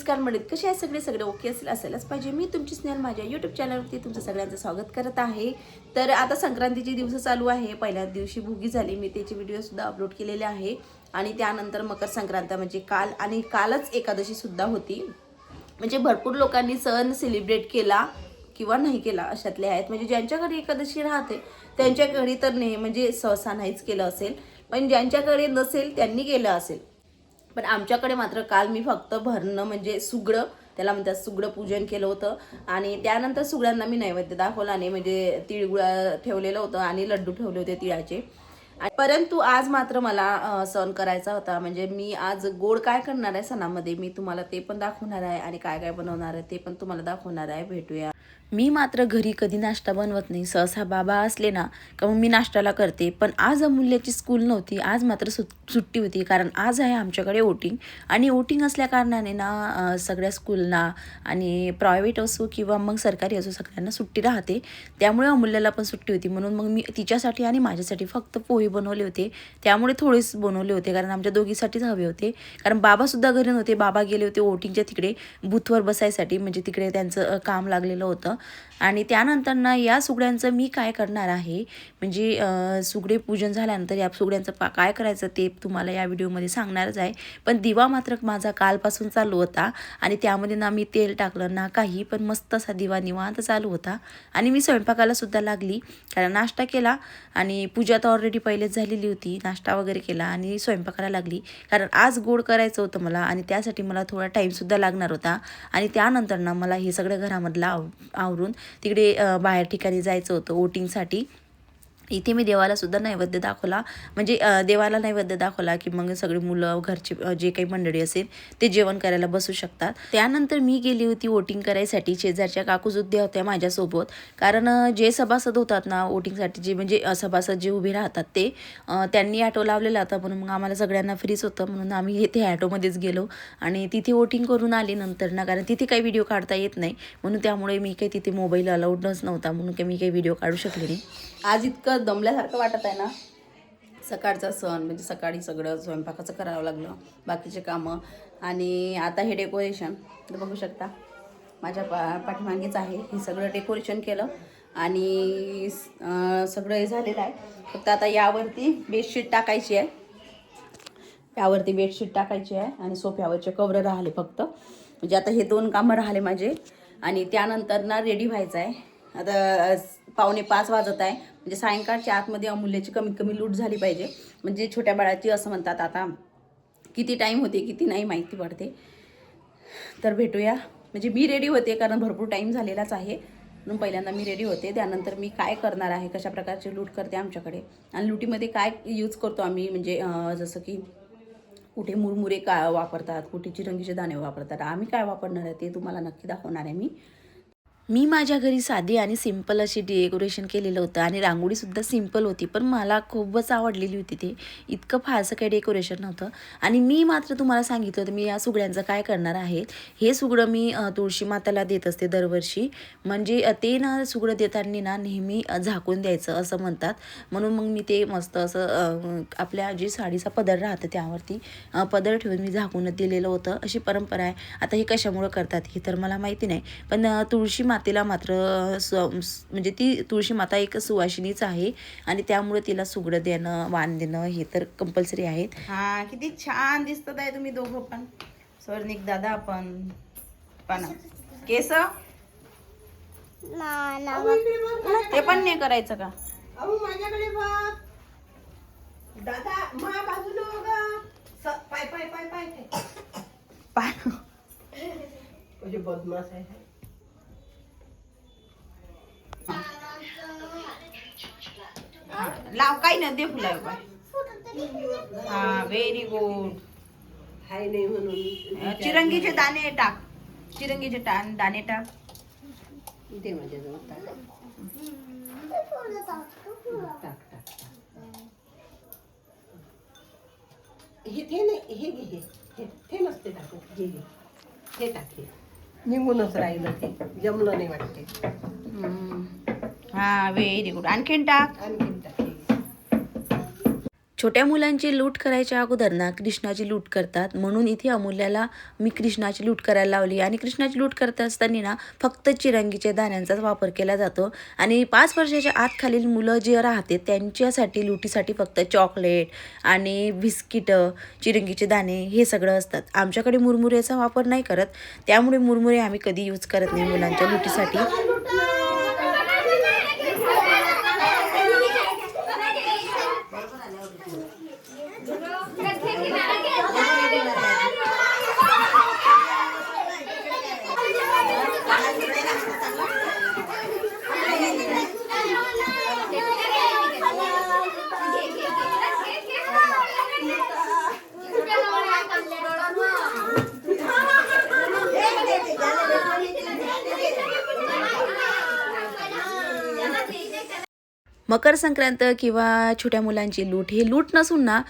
नमस्कार म्हणत कसे आहे सगळे? सगळे ओके असेल असायलाच पाहिजे. मी तुमची स्नेहल. माझ्या यूट्यूब चॅनलवरती तुमचं सगळ्यांचं स्वागत करत आहे. तर आता संक्रांतीचे दिवस चालू आहे पहिल्या दिवशी भुगी झाली. मी त्याचे व्हिडिओसुद्धा अपलोड केलेले आहे. आणि त्यानंतर मकर संक्रांत म्हणजे काल आणि कालच एकादशीसुद्धा होती. म्हणजे भरपूर लोकांनी सण सेलिब्रेट केला किंवा नाही केला अशातले आहेत. म्हणजे ज्यांच्या घरी एकादशी राहते त्यांच्या घरी तर नाही म्हणजे सहसा नाहीच केलं असेल. पण ज्यांच्याकडे नसेल त्यांनी केलं असेल. पण आमच्याकडे मात्र काल मी फक्त भरणं म्हणजे सुगडं त्याला म्हणतात सुगडं पूजन केलं होतं. आणि त्यानंतर सुगड्यांना मी नैवेद्य दाखवला नाही म्हणजे तिळगुळा ठेवलेलं होतं आणि लड्डू ठेवले होते तिळाचे. आणि परंतु आज मात्र मला सण करायचा होता. म्हणजे मी आज गोड काय करणार आहे सणामध्ये मी तुम्हाला ते पण दाखवणार आहे आणि काय काय बनवणार आहे ते पण तुम्हाला दाखवणार आहे. भेटूया. मी मात्र घरी कधी नाश्ता बनवत नाही. सहसा बाबा असले ना का मग मी नाश्त्याला करते. पण आज अमूल्याची स्कूल नव्हती. आज मात्र सु सुट्टी होती. कारण आज आहे आमच्याकडे वोटिंग आणि वोटिंग असल्याकारणाने ना सगळ्या स्कूलना आणि प्रायव्हेट असो किंवा मग सरकारी असो सगळ्यांना सुट्टी राहते. त्यामुळे अमूल्याला पण सुट्टी होती. म्हणून मग मी तिच्यासाठी आणि माझ्यासाठी फक्त पोहे बनवले होते. त्यामुळे थोडेच बनवले होते. कारण आमच्या दोघीसाठीच हवे होते. कारण बाबासुद्धा घरी नव्हते. बाबा गेले होते वोटिंगच्या तिकडे बूथवर बसायसाठी. म्हणजे तिकडे त्यांचं काम लागलेलं होतं. आणि त्यानंतर ना या सुगड्यांचं मी काय करणार आहे? म्हणजे सुगडे पूजन झाल्यानंतर या सुगड्यांचं पा काय करायचं ते तुम्हाला या व्हिडिओमध्ये सांगणारच आहे. पण दिवा मात्र माझा कालपासून चालू होता आणि त्यामध्ये ना मी तेल टाकलं ना काही पण मस्त असा दिवा निवांत चालू होता. आणि मी स्वयंपाकाला सुद्धा लागली कारण नाश्ता केला आणि पूजा तर ऑलरेडी पहिलेच झालेली होती नाश्ता वगैरे केला आणि स्वयंपाकाला लागली. कारण आज गोड करायचं होतं मला आणि त्यासाठी मला थोडा टाईमसुद्धा लागणार होता. आणि त्यानंतर ना मला हे सगळं घरामधलं आव आवरून तिकडे बाहेर ठिकाणी जायचं होतं वोटिंगसाठी इथे मी देवालासुद्धा नैवेद्य दाखवला. म्हणजे देवाला नैवेद्य दाखवला की मग सगळी मुलं घरचे जे काही मंडळी असेल ते जेवण करायला बसू शकतात. त्यानंतर मी गेली होती वोटिंग करायसाठी. शेजारच्या काकूसुद्धा होत्या माझ्यासोबत. कारण जे सभासद होतात ना वोटिंगसाठी जे म्हणजे सभासद जे उभे राहतात ते त्यांनी ॲटो लावलेला होता. म्हणून मग आम्हाला सगळ्यांना फ्रीच होतं. म्हणून आम्ही ते ॲटोमध्येच गेलो. आणि तिथे वोटिंग करून आले नंतर ना कारण तिथे काही व्हिडिओ काढता येत नाही. म्हणून त्यामुळे मी काही तिथे मोबाईल अलाउडच नव्हता. म्हणून काही मी काही व्हिडिओ काढू शकले नाही. आज इतकं दमल्यासारखं वाटत आहे ना? सकाळचा सण म्हणजे सकाळी सगळं स्वयंपाकाचं करावं लागलं बाकीचे कामं. आणि आता हे डेकोरेशन तर बघू शकता माझ्या पा पाठीमागेच आहे. हे सगळं डेकोरेशन केलं आणि सगळं हे झालेलं आहे. फक्त आता यावरती बेडशीट टाकायची आहे. यावरती बेडशीट टाकायची आहे आणि सोफ्यावरचे कवर राहिले फक्त. म्हणजे आता हे दोन कामं राहिले माझे आणि त्यानंतर ना रेडी व्हायचं आहे. आता पावणे पाच वाजत आहे. म्हणजे सायंकाळच्या आतमध्ये अमूल्याची कमीत कमी लूट झाली पाहिजे. म्हणजे छोट्या बाळाची असं म्हणतात आता. किती टाईम होते किती नाही माहिती पडते. तर भेटूया. म्हणजे मी रेडी होते कारण भरपूर टाईम झालेलाच आहे. म्हणून पहिल्यांदा मी रेडी होते. त्यानंतर मी काय करणार आहे कशा प्रकारचे लूट करते आमच्याकडे. आणि लुटीमध्ये काय यूज करतो आम्ही? म्हणजे जसं की कुठे मुरमुरे का वापरतात कुठे चिरंगीचे दाणे वापरतात. आम्ही काय वापरणार आहे ते तुम्हाला नक्की दाखवणार आहे मी. मी माझ्या घरी साधी आणि सिंपल अशी डेकोरेशन केलेलं होतं आणि रांगोळीसुद्धा सिंपल होती पण मला खूपच आवडलेली होती ते. इतकं फारसं काही डेकोरेशन नव्हतं. आणि मी मात्र तुम्हाला सांगितलं होतं मी या सुगड्यांचं काय करणार आहे? हे सुगडं मी तुळशी माताला देत असते दरवर्षी. म्हणजे ते ना सुगडं देताना ना नेहमी झाकून द्यायचं असं म्हणतात. म्हणून मग मी ते मस्त असं आपल्या जी साडीचा पदर राहतं त्यावरती पदर ठेवून मी झाकून दिलेलं होतं. अशी परंपरा आहे. आता हे कशामुळं करतात हे तर मला माहिती नाही. पण तुळशी माता मातेला मात्र सु म्हणजे ती तुळशी माता एक सुवासिनीच आहे. आणि त्यामुळे तिला सुगडं देणं वाण देणं हे तर कंपल्सरी आहेत. हा किती छान दिसतात आहे तुम्ही दोघं पण. स्वर्णिक दादा पण. पण. केस? ते पण नाही करायचं का? अहो माझ्याकडे बघ. दादा मा बाजूला बघा स- पाय पाय पाय पाय. पाय. बदमाश आहे. लाव काही ना दे फुला हा व्हेरी गुड हाय नाही म्हणून. चिरंगीचे दाणे टाक. चिरंगीचे टा- दाणे टाक. दे माझ्याजवळ टाक. टाक टाक टाक. हे ते नाही हे घे ते नसते टाकू. घे घे. हे टाक निघूनच राहिलं. ते. जमलं नाही वाटते. हा व्हेरी गुड आणखीन टाक. आणखीन. छोट्या मुलांची लूट करायच्या अगोदर ना कृष्णाची लूट करतात. म्हणून इथे अमूल्याला मी कृष्णाची लूट करायला लावली. आणि कृष्णाची लूट करत असताना ना फक्त चिरंगीच्या दाण्यांचाच वापर केला जातो. आणि पाच वर्षाच्या आतखालील मुलं जे राहते त्यांच्यासाठी लुटीसाठी फक्त चॉकलेट आणि बिस्किटं चिरंगीचे दाणे हे सगळं असतात. आमच्याकडे मुरमुऱ्याचा वापर नाही करत. त्यामुळे मुरमुरे आम्ही कधी यूज करत नाही मुलांच्या लुटीसाठी. मकर संक्रांत किंवा छोट्या मुलांची लूट हे लूट नसून ना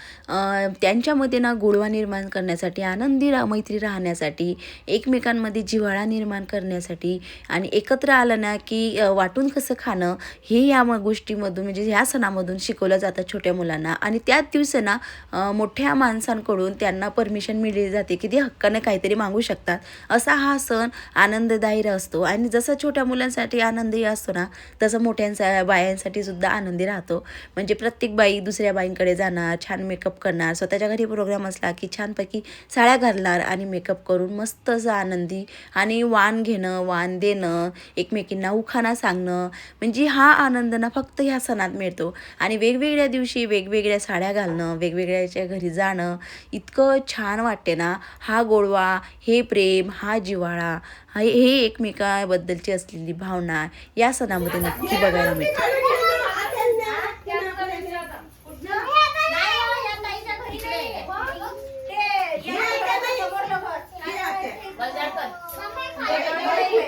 त्यांच्यामध्ये ना गोडवा निर्माण करण्यासाठी आनंदी रा मैत्री राहण्यासाठी एकमेकांमध्ये जिव्हाळा निर्माण करण्यासाठी आणि एकत्र आलं ना की वाटून कसं खाणं हे या गोष्टीमधून म्हणजे ह्या सणामधून शिकवलं जातं छोट्या मुलांना. आणि त्याच दिवसांना ना मोठ्या माणसांकडून त्यांना परमिशन मिळली जाते की ते हक्कानं काहीतरी मागू शकतात. असा हा सण आनंददायी असतो. आणि जसं छोट्या मुलांसाठी आनंदही असतो ना तसं मोठ्यांसा बायांसाठी सुद्धा आनंदी राहतो. म्हणजे प्रत्येक बाई दुसऱ्या बाईंकडे जाणार छान मेकअप करणार. स्वतःच्या घरी प्रोग्राम असला की छानपैकी साड्या घालणार आणि मेकअप करून मस्त असं आनंदी आणि वाण घेणं वाण देणं एकमेकींना उखाणा सांगणं. म्हणजे हा आनंद ना फक्त ह्या सणात मिळतो. आणि वेगवेगळ्या दिवशी वेगवेगळ्या साड्या घालणं वेगवेगळ्याच्या घरी जाणं इतकं छान वाटते ना. हा गोडवा हे प्रेम हा जिव्हाळा हे एकमेकाबद्दलची असलेली भावना या सणामध्ये नक्की बघायला मिळते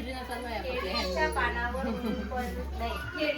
मैत्रिणी पानावर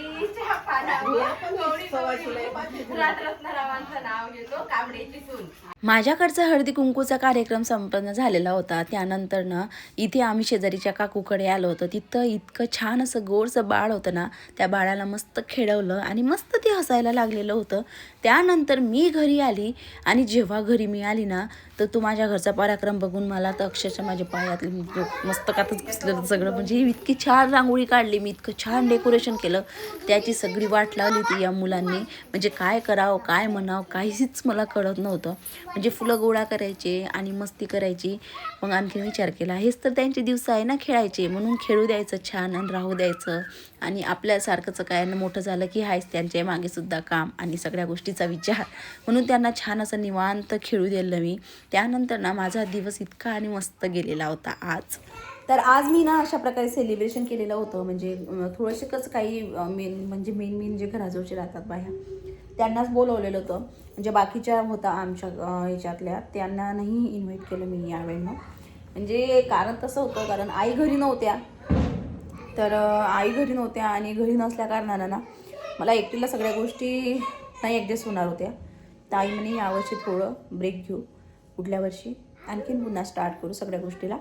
माझ्याकडचा हळदी कुंकूचा कार्यक्रम संपन्न झालेला होता. त्यानंतर ना इथे आम्ही शेजारीच्या काकूकडे आलो होतो. तिथं इतकं छान असं गोडसं बाळ होतं ना त्या बाळाला मस्त खेळवलं आणि मस्त ते हसायला लागलेलं होतं. त्यानंतर मी घरी आली आणि जेव्हा घरी मी आली ना तर तू माझ्या घरचा पराक्रम बघून मला तर अक्षरशः माझ्या पायातलं डोक- मस्तकातच घुसलेलं सगळं. म्हणजे इतकी छान रांगोळी काढली. मी इतकं छान डेकोरेशन केलं. त्याची सगळी वाट लावली. होती या मुलांनी. म्हणजे काय करावं काय म्हणावं काहीच मला कळत नव्हतं. म्हणजे फुलं गोळा करायचे आणि मस्ती करायची. मग आणखी विचार केला हेच तर त्यांचे दिवस आहे ना खेळायचे. म्हणून खेळू द्यायचं छान आणि राहू द्यायचं. आणि आपल्यासारखंच काय मोठं झालं की हायच त्यांच्या मागे सुद्धा काम आणि सगळ्या गोष्टीचा विचार. म्हणून त्यांना छान असं निवांत खेळू दिलं मी. त्यानंतर ना माझा दिवस इतका आणि मस्त गेलेला होता आज. तर आज मी ना अशा प्रकारे सेलिब्रेशन केलेलं होतं. म्हणजे थोडंसंच काही मेन म्हणजे मेन मेन जे घराजवळचे राहतात बाया त्यांनाच बोलवलेलं होतं. म्हणजे बाकीच्या होता आमच्या याच्यातल्या ह्याच्यातल्या त्यांना नाही इन्व्हाइट केलं मी यावेळेनं म्हणजे कारण तसं होतं कारण आई घरी नव्हत्या. तर आई घरी नव्हत्या आणि घरी नसल्या कारणानं ना मला एकटीला सगळ्या गोष्टी नाही ॲडजस्ट होणार होत्या. तर आई म्हणे यावर्षी थोडं ब्रेक घेऊ. पुढल्या वर्षी आणखीन पुन्हा स्टार्ट करू सगळ्या गोष्टीला.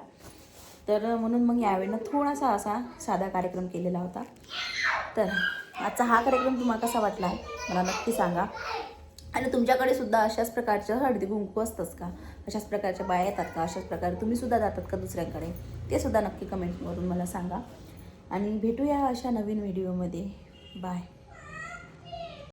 तर म्हणून मग यावेळेनं थोडासा असा साधा कार्यक्रम केलेला होता. तर आजचा हा कार्यक्रम तुम्हाला कसा वाटला मला नक्की सांगा. आणि तुमच्याकडे सुद्धा अशाच प्रकारचं हळदी कुंकू असतंच का? अशाच प्रकारच्या बाया येतात का? अशाच प्रकारे तुम्ही सुद्धा जातात का दुसऱ्यांकडे? ते सुद्धा नक्की कमेंटवरून मला सांगा. आणि भेटूया अशा नवीन व्हिडिओमध्ये बाय